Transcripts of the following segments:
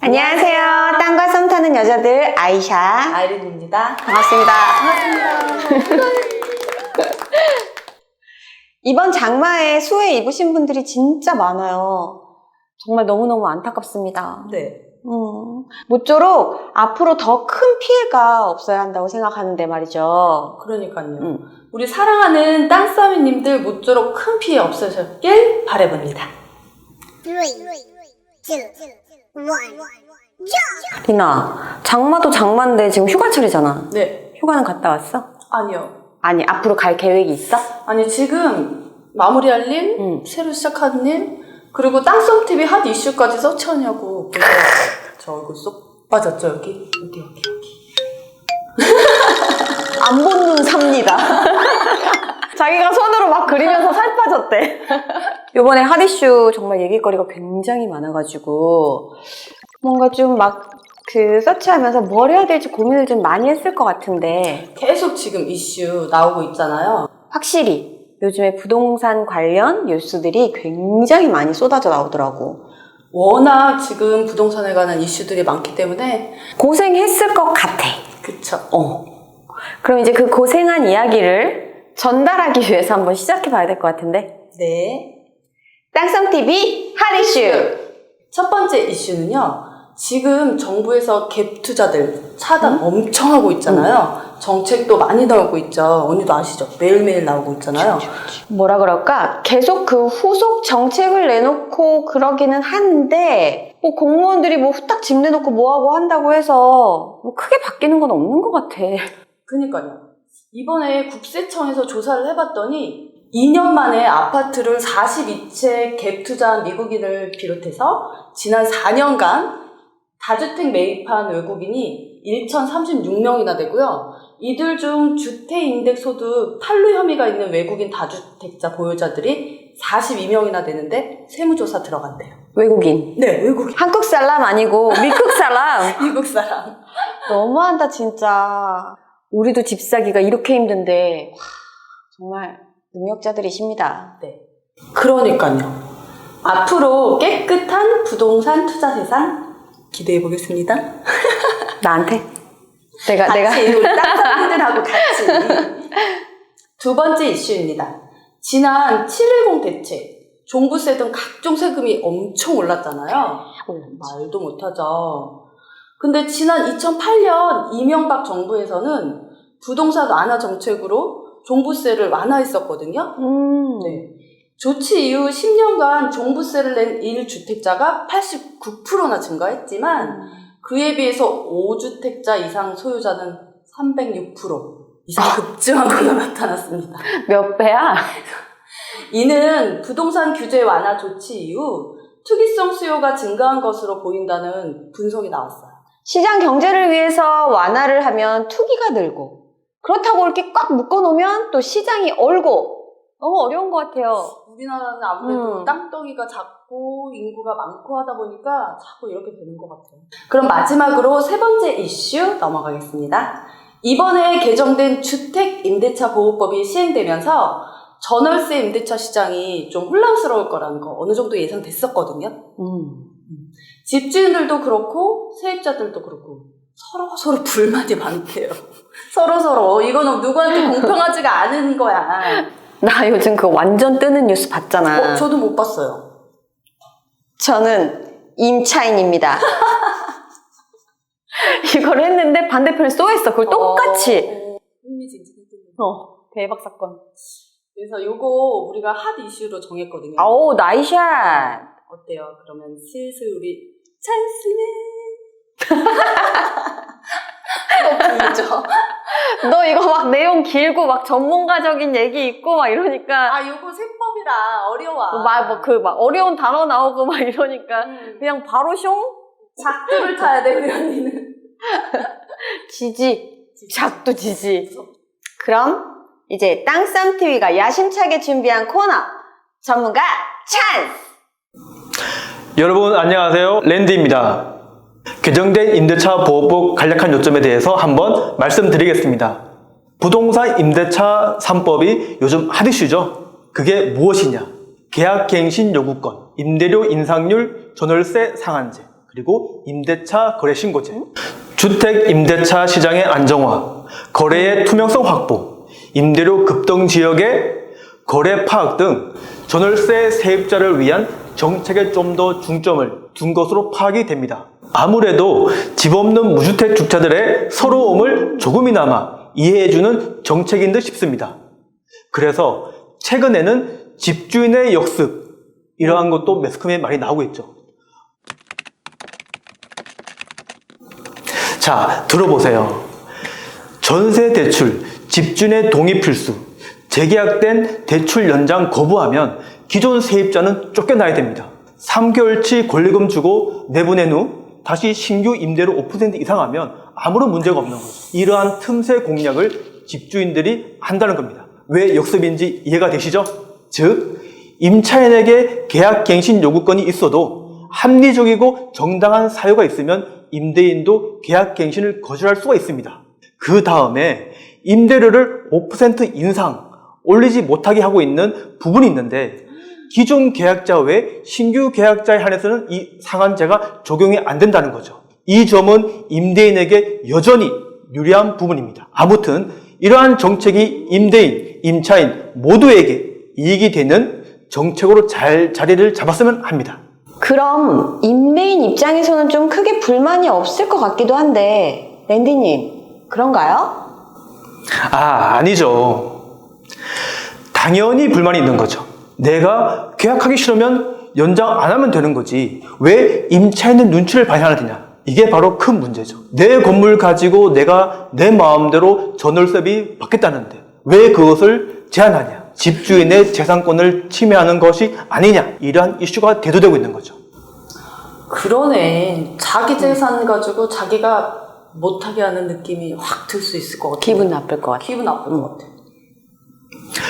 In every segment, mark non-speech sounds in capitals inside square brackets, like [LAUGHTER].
안녕하세요. 땅과 썸 타는 여자들 아이샤. 아이린입니다. 반갑습니다. 이번 장마에 수해 입으신 분들이 진짜 많아요. 정말 너무너무 안타깝습니다. 네. 음, 모쪼록 앞으로 더 큰 피해가 없어야 한다고 생각하는데 말이죠. 그러니까요. 음. 우리 사랑하는 땅싸미님들 모쪼록 큰 피해 없으셨길 바라봅니다. Three, two, one, jump! 리나, 장마도 장마인데 지금 휴가철이잖아. 네. 휴가는 갔다 왔어? 아니요. 아니, 앞으로 갈 계획이 있어? 아니, 지금 마무리할 일, 응. 새로 시작하는 일, 그리고 땅썸TV 핫 이슈까지 서치하냐고. 그래서 [LAUGHS] 저 얼굴 쏙 빠졌죠, 여기? 여기, 여기, 여기. 안 본 눈 삽니다. [LAUGHS] 자기가 손으로 막 그리면서 살 빠졌대. [LAUGHS] 요번에 핫이슈 정말 얘기거리가 굉장히 많아가지고 뭔가 좀 막 그 서치하면서 뭘 해야 될지 고민을 좀 많이 했을 것 같은데 계속 지금 이슈 나오고 있잖아요. 확실히 요즘에 부동산 관련 뉴스들이 굉장히 많이 쏟아져 나오더라고. 워낙 지금 부동산에 관한 이슈들이 많기 때문에, 고생했을 것 같아. 그쵸. 어. 그럼 이제 그 고생한 이야기를 전달하기 위해서 한번 시작해 봐야 될 것 같은데. 네. 땅성TV 핫 이슈! 첫 번째 이슈는요. 지금 정부에서 갭 투자들 차단 엄청 하고 있잖아요. 정책도 많이 나오고 있죠. 언니도 아시죠? 매일매일 나오고 있잖아요. 뭐라 그럴까? 계속 그 후속 정책을 내놓고 그러기는 하는데, 뭐 공무원들이 뭐 후딱 집 내놓고 뭐하고 한다고 해서 뭐 크게 바뀌는 건 없는 것 같아. 그니까요. 이번에 국세청에서 조사를 해봤더니 2년 만에 아파트를 42채 갭 투자한 미국인을 비롯해서 지난 4년간 다주택 매입한 외국인이 1,036명이나 되고요. 이들 중 주택임대소득 탈루 혐의가 있는 외국인 다주택자 보유자들이 42명이나 되는데 세무조사 들어간대요. 외국인. 네, 외국인. 한국 사람 아니고 미국 사람. [LAUGHS] 미국 사람. 너무한다, 진짜. 우리도 집 사기가 이렇게 힘든데, 와, 정말 능력자들이십니다. 네. 그러니까요. 앞으로 깨끗한 부동산 투자 세상 기대해 보겠습니다. [LAUGHS] 나한테? 내가, 같이 내가. 우리 땅사람들하고 [LAUGHS] 같이 두 번째 이슈입니다. 지난 710 대책, 종부세 등 각종 세금이 엄청 올랐잖아요. 말도 못하죠. 근데 지난 2008년 이명박 정부에서는 부동산 완화 정책으로 종부세를 완화했었거든요. 음. 네. 조치 이후 10년간 종부세를 낸 1주택자가 89%나 증가했지만 그에 비해서 5주택자 이상 소유자는 306% 이상 급증하거나 [LAUGHS] 나타났습니다. 몇 배야? 이는 부동산 규제 완화 조치 이후 투기성 수요가 증가한 것으로 보인다는 분석이 나왔어요. 시장 경제를 위해서 완화를 하면 투기가 늘고, 그렇다고 이렇게 꽉 묶어놓으면 또 시장이 얼고, 너무 어려운 것 같아요. 우리나라는 아무래도 음. 땅덩이가 작고 인구가 많고 하다 보니까 자꾸 이렇게 되는 것 같아요. 그럼 마지막으로 세 번째 이슈 넘어가겠습니다. 이번에 개정된 주택임대차 보호법이 시행되면서 전월세 임대차 시장이 좀 혼란스러울 거라는 거 어느 정도 예상됐었거든요. 음. 집주인들도 그렇고 세입자들도 그렇고 서로 서로 불만이 많대요. [LAUGHS] 서로 서로 이거는 누구한테 공평하지가 않은 거야. 나 요즘 그 완전 뜨는 뉴스 봤잖아. 어, 저도 못 봤어요. 저는 임차인입니다. [LAUGHS] 이걸 했는데 반대편에 쏘였어. 그걸 똑같이. 어. 어, 대박 사건. 그래서 요거 우리가 핫 이슈로 정했거든요. 아우, 나이샷. 어때요? 그러면 슬슬 우리 찬스는 또 불죠. 너 이거 막 내용 길고 막 전문가적인 얘기 있고 막 이러니까 아 요거 세법이라 어려워. 막그 막 어려운 단어 나오고 막 이러니까 음, 그냥 바로 숑 작두를 타야 돼 우리 언니는. [LAUGHS] 지지 작두 지지. 그럼 이제 땅쌈 TV가 야심차게 준비한 코너 전문가 찬스. 여러분 안녕하세요. 랜드입니다. 개정된 임대차 보호법 간략한 요점에 대해서 한번 말씀드리겠습니다. 부동산 임대차 3법이 요즘 핫 이슈죠? 그게 무엇이냐? 계약갱신 요구권 임대료 인상률 전월세 상한제 그리고 임대차 거래 신고제, 주택 임대차 시장의 안정화, 거래의 투명성 확보, 임대료 급등 지역의 거래 파악 등 전월세 세입자를 위한 정책에 좀 더 중점을 둔 것으로 파악이 됩니다. 아무래도 집 없는 무주택 주차들의 서러움을 조금이나마 이해해주는 정책인 듯 싶습니다. 그래서 최근에는 집주인의 역습 이러한 것도 매스컴에 많이 나오고 있죠. 자, 들어보세요. 전세 대출, 집주인의 동의 필수, 재계약된 대출 연장 거부하면 기존 세입자는 쫓겨나야 됩니다. 3개월치 권리금 주고 내보낸 후 다시 신규 임대료 5% 이상 하면 아무런 문제가 없는 거죠. 이러한 틈새 공략을 집주인들이 한다는 겁니다. 왜 역습인지 이해가 되시죠? 즉, 임차인에게 계약갱신 요구권이 있어도 합리적이고 정당한 사유가 있으면 임대인도 계약갱신을 거절할 수가 있습니다. 그 다음에 임대료를 5% 인상 올리지 못하게 하고 있는 부분이 있는데 기존 계약자 외 신규 계약자에 한해서는 이 상한제가 적용이 안 된다는 거죠. 이 점은 임대인에게 여전히 유리한 부분입니다. 아무튼 이러한 정책이 임대인, 임차인 모두에게 이익이 되는 정책으로 잘 자리를 잡았으면 합니다. 그럼 임대인 입장에서는 좀 크게 불만이 없을 것 같기도 한데 랜디님 그런가요? 아, 아니죠. 당연히 불만이 있는 거죠. 내가 계약하기 싫으면 연장 안 하면 되는 거지. 왜 임차인은 눈치를 봐야 하느냐? 이게 바로 큰 문제죠. 내 건물 가지고 내가 내 마음대로 전월세비 받겠다는데 왜 그것을 제한하냐? 집주인의 재산권을 침해하는 것이 아니냐? 이러한 이슈가 대두되고 있는 거죠. 그러네. 자기 재산 가지고 자기가 못하게 하는 느낌이 확 들 수 있을 것 같아. 기분 나쁠 것 같아. 기분 나쁠 것 같아.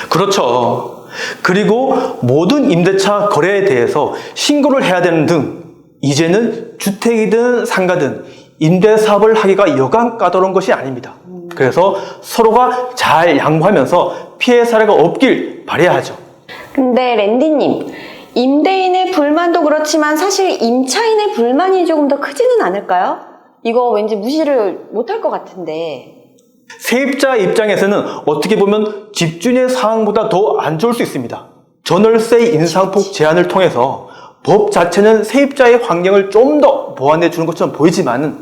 그렇죠. 그리고 모든 임대차 거래에 대해서 신고를 해야 되는 등 이제는 주택이든 상가든 임대 사업을 하기가 여간 까다로운 것이 아닙니다. 그래서 서로가 잘 양보하면서 피해 사례가 없길 바라야죠. 근데 랜디님 임대인의 불만도 그렇지만 사실 임차인의 불만이 조금 더 크지는 않을까요? 이거 왠지 무시를 못할 것 같은데 세입자 입장에서는 어떻게 보면 집주인의 상황보다 더 안 좋을 수 있습니다. 전월세 인상폭 제한을 통해서 법 자체는 세입자의 환경을 좀 더 보완해 주는 것처럼 보이지만은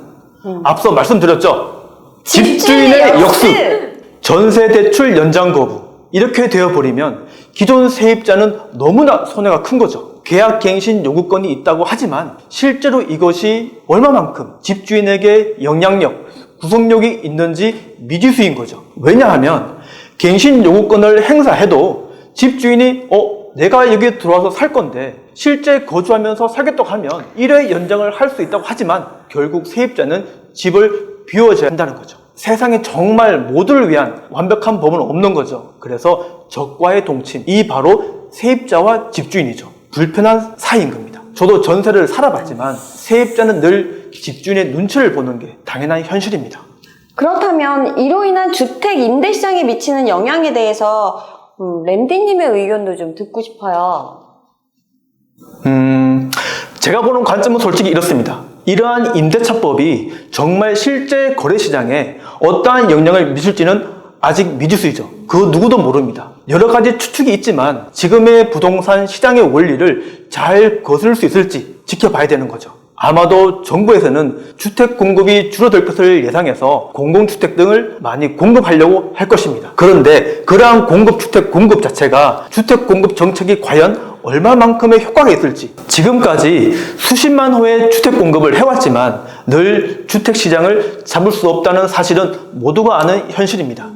앞서 말씀드렸죠. 집주인의 역습, 전세 대출 연장 거부 이렇게 되어 버리면 기존 세입자는 너무나 손해가 큰 거죠. 계약 갱신 요구권이 있다고 하지만 실제로 이것이 얼마만큼 집주인에게 영향력, 구속력이 있는지 미지수인 거죠. 왜냐하면 갱신 요구권을 행사해도 집주인이 어 내가 여기 들어와서 살 건데 실제 거주하면서 살겠다고 하면 1회 연장을 할 수 있다고 하지만 결국 세입자는 집을 비워줘야 한다는 거죠. 세상에 정말 모두를 위한 완벽한 법은 없는 거죠. 그래서 적과의 동침, 이 바로 세입자와 집주인이죠. 불편한 사이인 겁니다. 저도 전세를 살아봤지만 세입자는 늘 집주인의 눈치를 보는 게 당연한 현실입니다. 그렇다면 이로 인한 주택 임대 시장에 미치는 영향에 대해서 음, 랜디님의 의견도 좀 듣고 싶어요. 음, 제가 보는 관점은 솔직히 이렇습니다. 이러한 임대차법이 정말 실제 거래 시장에 어떠한 영향을 미칠지는 아직 미지수이죠. 그 누구도 모릅니다. 여러 가지 추측이 있지만 지금의 부동산 시장의 원리를 잘 거슬 수 있을지 지켜봐야 되는 거죠. 아마도 정부에서는 주택 공급이 줄어들 것을 예상해서 공공주택 등을 많이 공급하려고 할 것입니다. 그런데 그러한 공급주택 공급 자체가 주택 공급 정책이 과연 얼마만큼의 효과가 있을지 지금까지 수십만 호의 주택 공급을 해왔지만 늘 주택 시장을 잡을 수 없다는 사실은 모두가 아는 현실입니다.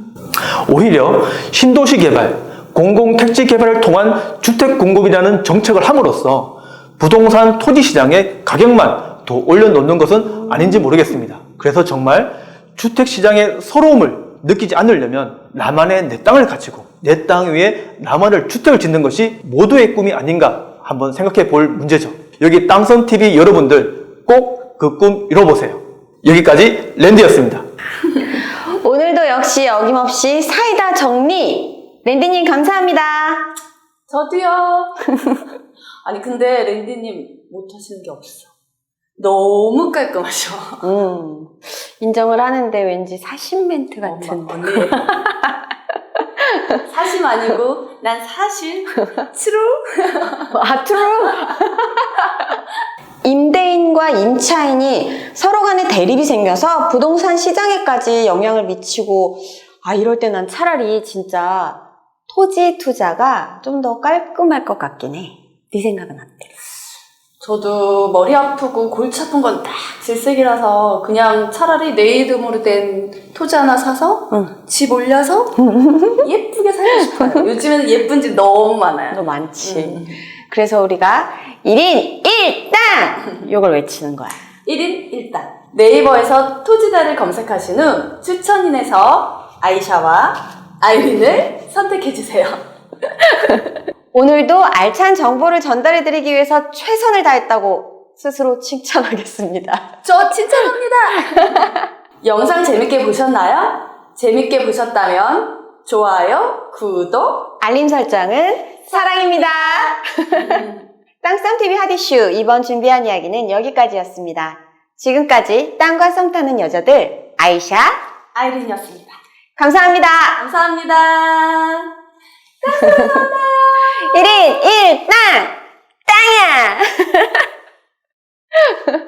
오히려 신도시 개발, 공공택지 개발을 통한 주택 공급이라는 정책을 함으로써 부동산 토지 시장의 가격만 더 올려놓는 것은 아닌지 모르겠습니다. 그래서 정말 주택 시장의 서러움을 느끼지 않으려면 나만의 내 땅을 가지고 내 땅 위에 나만을 주택을 짓는 것이 모두의 꿈이 아닌가 한번 생각해 볼 문제죠. 여기 땅선 TV 여러분들 꼭 그 꿈 이뤄보세요. 여기까지 랜디였습니다. [LAUGHS] 역시 어김없이 사이다 정리! 랜디님 감사합니다. 저도요. [LAUGHS] 아니 근데 랜디님 못하시는 게 없어. 너무 깔끔하셔. 음, 인정을 하는데 왠지 사신 멘트 같은. 어머, 언니. [LAUGHS] 사심 아니고 난 사실 [LAUGHS] 트루 아, 트루! 임대인과 임차인이 서로 간에 대립이 생겨서 부동산 시장에까지 영향을 미치고, 아, 이럴 때 난 차라리 진짜 토지 투자가 좀 더 깔끔할 것 같긴 해. 네 생각은 어때? 저도 머리 아프고 골치 아픈 건 딱 질색이라서 그냥 차라리 내 이름으로 된 토지 하나 사서 응. 집 올려서 [LAUGHS] 예쁘게 살고 싶어요. 요즘에는 예쁜 집 너무 많아요. 너 많지. 음. 그래서 우리가 1인 [LAUGHS] 1땅! 요걸 외치는 거야. 1인 1단. 네이버에서 토지다를 검색하신 후 추천인에서 아이샤와 아이린을 선택해주세요. [LAUGHS] 오늘도 알찬 정보를 전달해드리기 위해서 최선을 다했다고 스스로 칭찬하겠습니다. 저 칭찬합니다. [LAUGHS] 영상 재밌게 보셨나요? 재밌게 보셨다면 좋아요, 구독, 알림 설정은 사랑입니다. 땅쌈TV 하디슈 이번 준비한 이야기는 여기까지였습니다. 지금까지 땅과 썸 타는 여자들 아이샤 아이린이었습니다. 감사합니다. 감사합니다. [LAUGHS] 1인 1땅 땅이야. [LAUGHS]